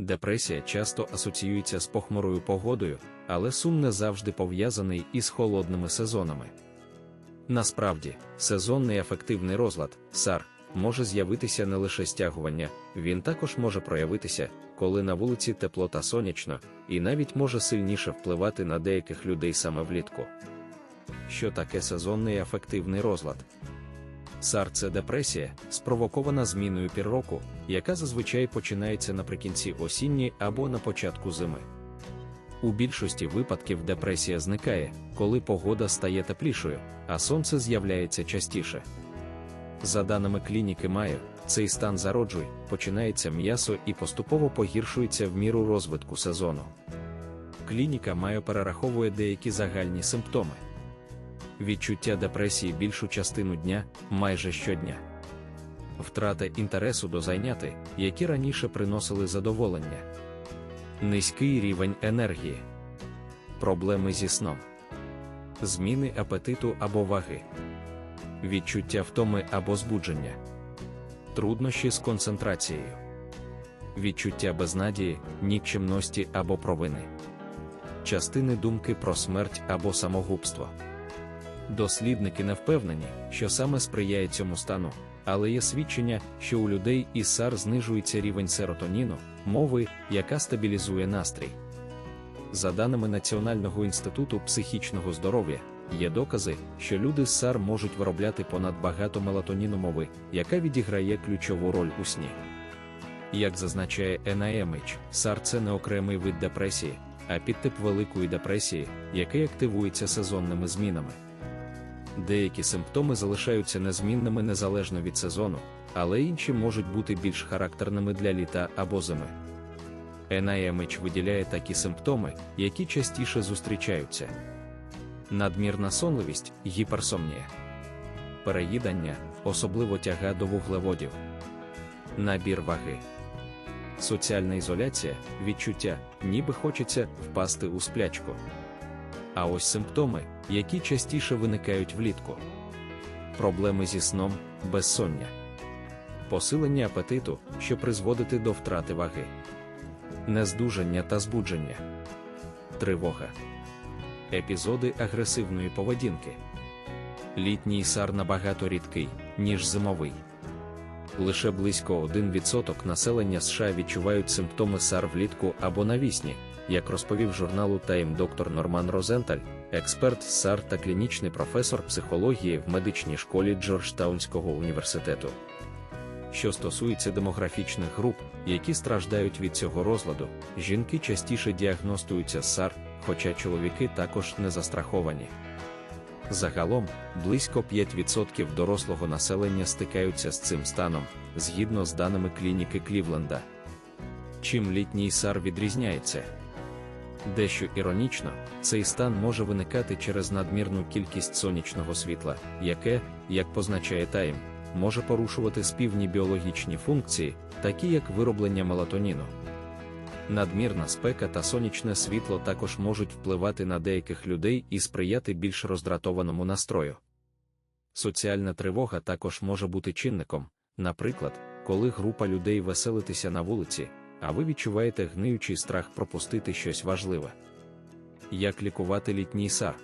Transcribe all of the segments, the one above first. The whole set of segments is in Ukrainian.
Депресія часто асоціюється з похмурою погодою, але сум не завжди пов'язаний із холодними сезонами. Насправді, сезонний афективний розлад САР може з'явитися не лише стягування, він також може проявитися, коли на вулиці тепло та сонячно, і навіть може сильніше впливати на деяких людей саме влітку. Що таке сезонний афективний розлад? САР це депресія, спровокована зміною пір року, яка зазвичай починається наприкінці осінні або на початку зими. У більшості випадків депресія зникає, коли погода стає теплішою, а сонце з'являється частіше. За даними клініки Майо, цей стан зароджуй, починається м'ясо і поступово погіршується в міру розвитку сезону. Клініка Майо перераховує деякі загальні симптоми. Відчуття депресії більшу частину дня, майже щодня. Втрата інтересу до зайняти, які раніше приносили задоволення. Низький рівень енергії. Проблеми зі сном. Зміни апетиту або ваги. Відчуття втоми або збудження. Труднощі з концентрацією. Відчуття безнадії, нікчемності або провини. Частини думки про смерть або самогубство. Дослідники не впевнені, що саме сприяє цьому стану, але є свідчення, що у людей із САР знижується рівень серотоніну, мови, яка стабілізує настрій. За даними Національного інституту психічного здоров'я, є докази, що люди з САР можуть виробляти понад багато мелатоніну мови, яка відіграє ключову роль у сні. Як зазначає NIMH, САР це не окремий вид депресії, а підтип великої депресії, який активується сезонними змінами. Деякі симптоми залишаються незмінними незалежно від сезону, але інші можуть бути більш характерними для літа або зими. NIMH виділяє такі симптоми, які частіше зустрічаються: надмірна сонливість, гіперсомнія, переїдання, особливо тяга до вуглеводів, набір ваги, соціальна ізоляція, відчуття, ніби хочеться впасти у сплячку. А ось симптоми, які частіше виникають влітку: проблеми зі сном, безсоння, посилення апетиту, що призводить до втрати ваги, нездужання та збудження, тривога, епізоди агресивної поведінки. Літній сар набагато рідкий, ніж зимовий. Лише близько 1% населення США відчувають симптоми сар влітку або навісні, як розповів журналу Time доктор Норман Розенталь, експерт з САР та клінічний професор психології в медичній школі Джорджтаунського університету. Що стосується демографічних груп, які страждають від цього розладу, жінки частіше діагностуються з САР, хоча чоловіки також не застраховані. Загалом, близько 5% дорослого населення стикаються з цим станом, згідно з даними клініки Клівленда. Чим літній сар відрізняється? Дещо іронічно, цей стан може виникати через надмірну кількість сонячного світла, яке, як позначає Тайм, може порушувати співні біологічні функції, такі як вироблення мелатоніну. Надмірна спека та сонячне світло також можуть впливати на деяких людей і сприяти більш роздратованому настрою. Соціальна тривога також може бути чинником, наприклад, коли група людей веселитися на вулиці, а ви відчуваєте гниючий страх пропустити щось важливе. Як лікувати літній сар?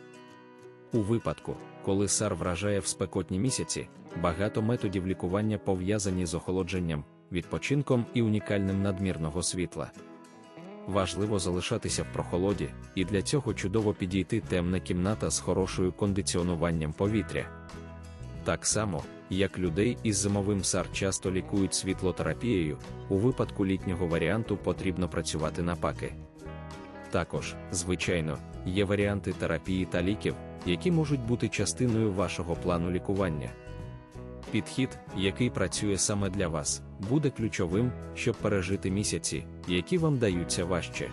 У випадку, коли сар вражає в спекотні місяці, багато методів лікування пов'язані з охолодженням, відпочинком і унікальним надмірного світла. Важливо залишатися в прохолоді, і для цього чудово підійти темна кімната з хорошою кондиціонуванням повітря. Так само, як людей із зимовим сар часто лікують світлотерапією, у випадку літнього варіанту потрібно працювати на паки. Також, звичайно, є варіанти терапії та ліків, які можуть бути частиною вашого плану лікування. Підхід, який працює саме для вас, буде ключовим, щоб пережити місяці, які вам даються важче.